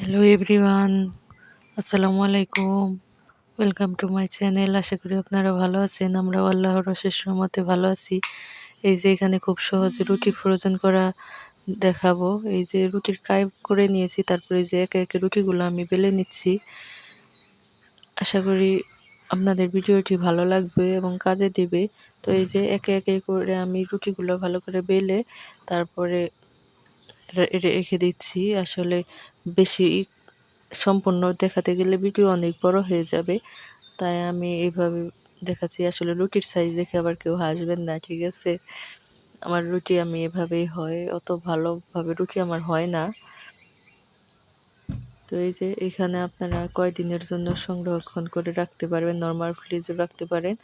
Hello everyone আসসালামু আলাইকুম welcome to my channel আশা করি আপনারা ভালো আছেন আমরা আল্লাহর অশেষ রহমতে ভালো আছি এই যে এখানে খুব সহজে রুটি ফ্রোজেন করা দেখাবো এই যে রুটির কাই করে নিয়েছি তারপরে যে একে একে রুটিগুলো আমি বেলে নিচ্ছি। আশা করি আপনাদের ভিডিওটি ভালো লাগবে এবং কাজে দেবে তো এই যে একে একে করে আমি রুটিগুলো ভালো করে বেলে তারপরে রেখে দিচ্ছি। আসলে বেশি সম্পূর্ণ দেখাতে গেলে ভিডিও অনেক বড় হয়ে যাবে। তাই আমি এইভাবে দেখাচ্ছি। আসলে রুটির সাইজ দেখে আবার কেউ হাসবেন না, ঠিক আছে? আমার রুটি আমি এভাবেই হয়, অত ভালোভাবে রুটি আমার হয় না। তো এই যে এখানে আপনারা কয়দিনের জন্য সংরক্ষণ করে রাখতে পারবেন নর্মাল ফ্রিজও রাখতে পারেন।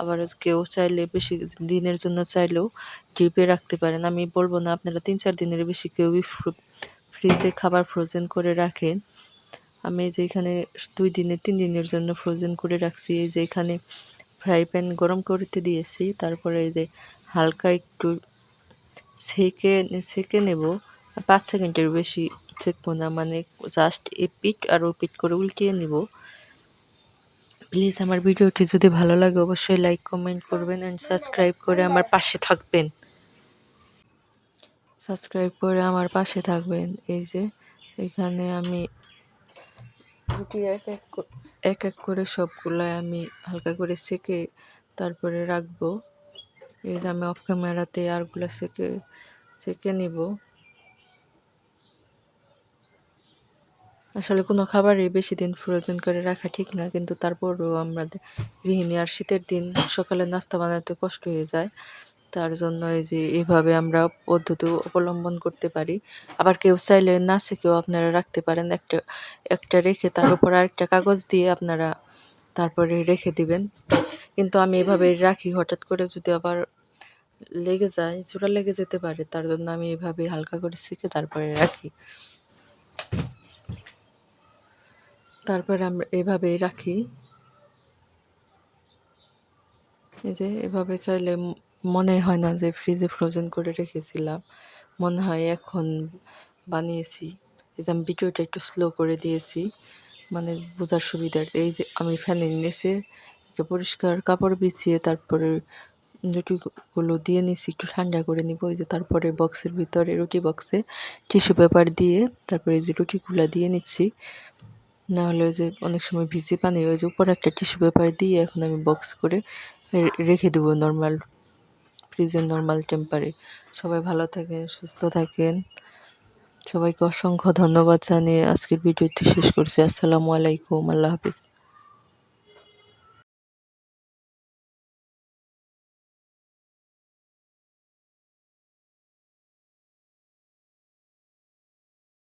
আবার কেউ চাইলে বেশি দিনের জন্য চাইলেও ডিপে রাখতে পারেন। আমি বলব না আপনারা তিন চার দিনের বেশি কেউই ফ্রিজে খাবার ফ্রোজেন করে রাখেন। আমি যে এখানে দুই দিনের তিন দিনের জন্য ফ্রোজেন করে রাখছি। এই যে এখানে ফ্রাই প্যান গরম করতে দিয়েছি। তারপরে এই যে হালকা একটু সেকে সেকে নেব। পাঁচ সেকেন্ডের বেশি সেকবো না মানে জাস্ট এ পিট আর ও পিট করে উল্টিয়ে নিব। প্লিজ আমার ভিডিওটি যদি ভালো লাগে অবশ্যই লাইক কমেন্ট করবেন অ্যান্ড সাবস্ক্রাইব করে আমার পাশে থাকবেন। সাবস্ক্রাইব করে আমার পাশে থাকবেন। এই যে, এখানে আমি রুটি এক এক এক এক করে সবগুলাই আমি হালকা করে সেকে তারপরে রাখব। এই যে আমি অফ ক্যামেরাতে আরগুলো সেকে সেকে নিব। আসলে কোনো খাবারই বেশি দিন ফ্রোজেন করে রাখা ঠিক না। কিন্তু তারপরও আমাদের গৃহিণী আর শীতের দিন সকালে নাস্তা বানাতে কষ্ট হয়ে যায়। তার জন্য এই যে এভাবে আমরা পদ্ধতি অবলম্বন করতে পারি। আবার কেউ চাইলে না কেউ আপনারা রাখতে পারেন। একটা একটা রেখে তার উপর আরেকটা কাগজ দিয়ে আপনারা তারপরে রেখে দিবেন। কিন্তু আমি এভাবে রাখি। হঠাৎ করে যদি আবার লেগে যায় চূড়া লেগে যেতে পারে, তার জন্য আমি এভাবে হালকা করে শিখে তারপরে রাখি। তারপরে আমরা এভাবেই রাখি। এই যে এভাবে চাইলে মনে হয় না যে ফ্রিজে ফ্রোজেন করে রেখেছিলাম। মনে হয় এখন বানিয়েছি। এই যে আমি ভিডিওটা একটু স্লো করে দিয়েছি। মানে বোঝার সুবিধার। এই যে আমি ফ্যানের নিচে পরিষ্কার কাপড় বিছিয়ে তারপরে রুটিগুলো দিয়ে নিছি একটু ঠান্ডা করে নিব। ওই যে তারপরে বক্সের ভিতরে রুটি বক্সে টিস্যু পেপার দিয়ে তারপরে এই যে রুটিগুলো দিয়ে নিচ্ছি। না হলে যে অনেক সময় ভিজে পানি, ওই যে উপরে একটা টিস্যু পেপার দিয়ে এখন আমি বক্স করে রেখে দেবো নর্মাল ফ্রিজে নর্মাল টেম্পারে সবাই ভালো থাকেন, সুস্থ থাকেন। সবাইকে অসংখ্য ধন্যবাদ জানিয়ে আজকের ভিডিওটি শেষ করছি। আসসালামু আলাইকুম, আল্লাহ হাফিজ।